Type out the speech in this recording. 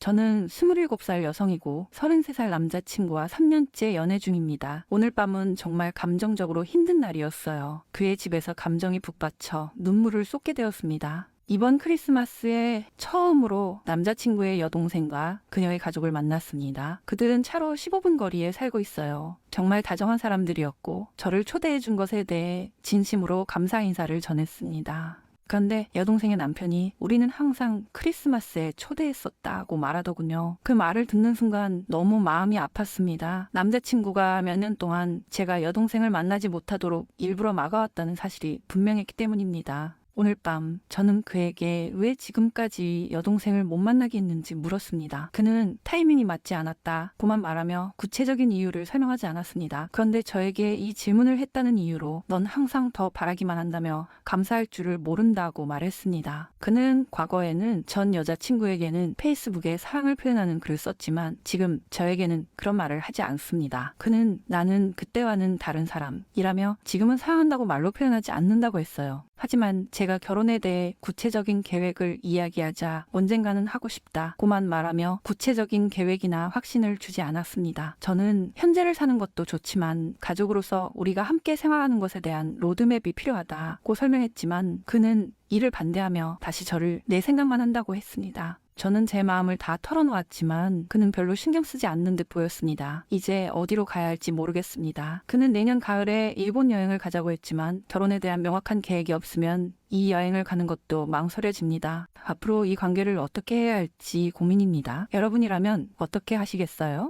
저는 27살 여성이고 33살 남자친구와 3년째 연애 중입니다. 오늘 밤은 정말 감정적으로 힘든 날이었어요. 그의 집에서 감정이 북받쳐 눈물을 쏟게 되었습니다. 이번 크리스마스에 처음으로 남자친구의 여동생과 그녀의 가족을 만났습니다. 그들은 차로 15분 거리에 살고 있어요. 정말 다정한 사람들이었고 저를 초대해 준 것에 대해 진심으로 감사 인사를 전했습니다. 그런데 여동생의 남편이 우리는 항상 크리스마스에 초대했었다고 말하더군요. 그 말을 듣는 순간 너무 마음이 아팠습니다. 남자친구가 몇 년 동안 제가 여동생을 만나지 못하도록 일부러 막아왔다는 사실이 분명했기 때문입니다. 오늘 밤 저는 그에게 왜 지금까지 여동생을 못 만나게 했는지 물었습니다. 그는 타이밍이 맞지 않았다. 고만 말하며 구체적인 이유를 설명하지 않았습니다. 그런데 저에게 이 질문을 했다는 이유로 넌 항상 더 바라기만 한다며 감사할 줄을 모른다고 말했습니다. 그는 과거에는 전 여자친구에게는 페이스북에 사랑을 표현하는 글을 썼지만 지금 저에게는 그런 말을 하지 않습니다. 그는 나는 그때와는 다른 사람이라며 지금은 사랑한다고 말로 표현하지 않는다고 했어요. 하지만 제가 결혼에 대해 구체적인 계획을 이야기하자 언젠가는 하고 싶다. 고만 말하며 구체적인 계획이나 확신을 주지 않았습니다. 저는 현재를 사는 것도 좋지만 가족으로서 우리가 함께 생활하는 것에 대한 로드맵이 필요하다고 설명했지만 그는 이를 반대하며 다시 저를 내 생각만 한다고 했습니다. 저는 제 마음을 다 털어놓았지만 그는 별로 신경 쓰지 않는 듯 보였습니다. 이제 어디로 가야 할지 모르겠습니다. 그는 내년 가을에 일본 여행을 가자고 했지만 결혼에 대한 명확한 계획이 없으면 이 여행을 가는 것도 망설여집니다. 앞으로 이 관계를 어떻게 해야 할지 고민입니다. 여러분이라면 어떻게 하시겠어요?